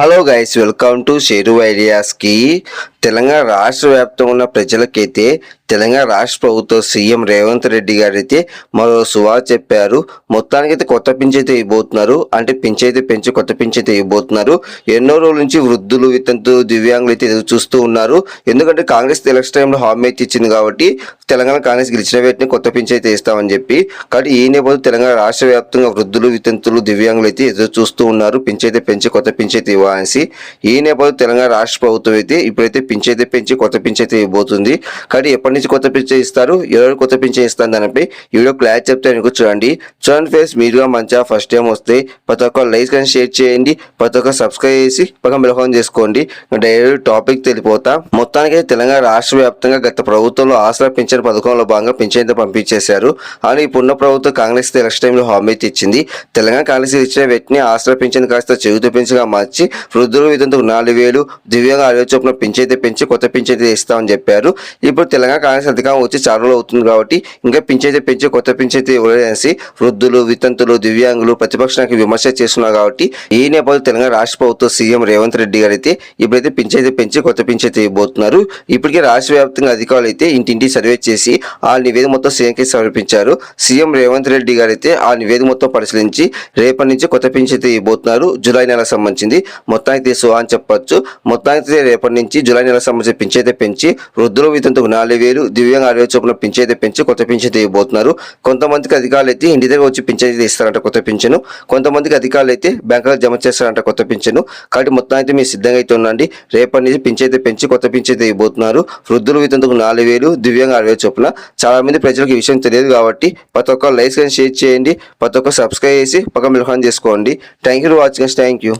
Hello guys welcome to Sheru ideas কি తెలంగాణ రాష్ట్ర వ్యాప్తంగా ఉన్న ప్రజలకైతే తెలంగాణ రాష్ట్ర ప్రభుత్వ సీఎం రేవంత్ రెడ్డి గారు అయితే మరో సువార్ చెప్పారు. మొత్తానికి అయితే కొత్త పింఛైతే ఇవ్వబోతున్నారు. అంటే పింఛైతే పెంచి కొత్త పింఛైతే ఇవ్వబోతున్నారు. ఎన్నో రోజుల నుంచి వృద్ధులు వితంతులు దివ్యాంగులు అయితే ఎదురు చూస్తూ ఉన్నారు. ఎందుకంటే కాంగ్రెస్ ఎలక్షన్ టైంలో హామీ అయితే ఇచ్చింది కాబట్టి తెలంగాణ కాంగ్రెస్ గెలిచిన వెంటనే కొత్త పింఛైతే ఇస్తామని చెప్పి కాబట్టి ఈ నేపథ్యంలో తెలంగాణ రాష్ట్ర వ్యాప్తంగా వృద్ధులు వితంతులు దివ్యాంగులు అయితే ఎదురు చూస్తూ ఉన్నారు. పింఛైతే పెంచి కొత్త పింఛైతే ఇవ్వాలనేసి ఈ నేపథ్యంలో తెలంగాణ రాష్ట్ర ప్రభుత్వం అయితే ఇప్పుడైతే పింఛైతే పెంచి కొత్త పింఛైతే ఇవ్వబోతుంది కానీ ఎప్పటి నుంచి కొత్త పింఛన్ ఇస్తారు? ఎవరు కొత్త పింఛన్ ఇస్తారు దానిపై ఈ వీడియో క్లాస్ చెప్తే అనుకో చూడండి చూడండి ఫేస్ మీరుగా మంచిగా ఫస్ట్ టైం వస్తే ప్రతి ఒక్క లైక్ కానీ షేర్ చేయండి. ప్రతి ఒక్క సబ్స్క్రైబ్ చేసి పక్కన బిలహోన్ చేసుకోండి. డైరెక్ట్ టాపిక్ తెలిపోతా. మొత్తానికి తెలంగాణ రాష్ట్ర వ్యాప్తంగా గత ప్రభుత్వంలో ఆసరా పింఛన్ పథకంలో భాగంగా పింఛన్ అయితే పంపించేశారు. అని ఇప్పుడున్న ప్రభుత్వం కాంగ్రెస్ ఎలక్షన్ టైంలో హామీ ఇచ్చింది. తెలంగాణ కాంగ్రెస్ ఇచ్చిన వెంటనే ఆసరా పింఛన్ కాస్త చెవితో పెంచుగా మార్చి వృద్ధులు విధంగా నాలుగు వేలు దివ్యాంగ అరవై చొప్పున పెంచి కొత్త పింఛైతే ఇస్తామని చెప్పారు. ఇప్పుడు తెలంగాణ కాంగ్రెస్ అధికారం వచ్చి చాలా రోజులు అవుతుంది కాబట్టి ఇంకా అయితే పెంచి కొత్త పింఛైతే ఇవ్వలేదనేసి వృద్ధులు వితంతులు దివ్యాంగులు ప్రతిపక్షానికి విమర్శ చేస్తున్నారు కాబట్టి ఈ నేపథ్యంలో తెలంగాణ రాష్ట్ర ప్రభుత్వ సీఎం రేవంత్ రెడ్డి గారు అయితే ఇప్పుడైతే పింఛైతే పెంచి కొత్త పింఛైతే ఇవ్వబోతున్నారు. ఇప్పటికే రాష్ట్ర వ్యాప్తంగా అధికారులు అయితే ఇంటింటి సర్వే చేసి ఆ నివేదిక మొత్తం సీఎంకి సమర్పించారు. సీఎం రేవంత్ రెడ్డి గారు అయితే ఆ నివేదిక మొత్తం పరిశీలించి రేపటి నుంచి కొత్త పింఛన్ అయితే ఇవ్వబోతున్నారు. జూలై నెల సంబంధించింది. మొత్తానికి తీసుకోవాలని అని చెప్పొచ్చు. మొత్తానికి రేపటి నుంచి జూలై నెల సంబంధించి పెంచైతే పెంచి వృద్ధుల వితంతుకు నాలుగు వేలు దివ్యాంగ అరవై చొప్పున పెంచైతే అయితే పెంచి కొత్త పింఛన్ తీయబోతున్నారు. కొంతమందికి అధికారులు అయితే ఇంటి దగ్గర వచ్చి పింఛన్ అయితే ఇస్తారంట కొత్త పింఛను. కొంతమందికి అధికారులు అయితే బ్యాంకులో జమ చేస్తారంట కొత్త పింఛను. కాబట్టి మొత్తం అయితే మీరు సిద్ధంగా అయితే ఉండండి. రేపటి నుంచి పింఛైతే పెంచి కొత్త పింఛన్ అయితే ఇవ్వబోతున్నారు వితంతకు వితంతుకు నాలుగు వేలు దివ్యాంగ అరవై చొప్పున. చాలా మంది ప్రజలకు ఈ విషయం తెలియదు కాబట్టి ప్రతి ఒక్క లైక్స్ కానీ షేర్ చేయండి. ప్రతి ఒక్క సబ్స్క్రైబ్ చేసి పక్క మిల్హాన్ చేసుకోండి. Thank you for watching thank you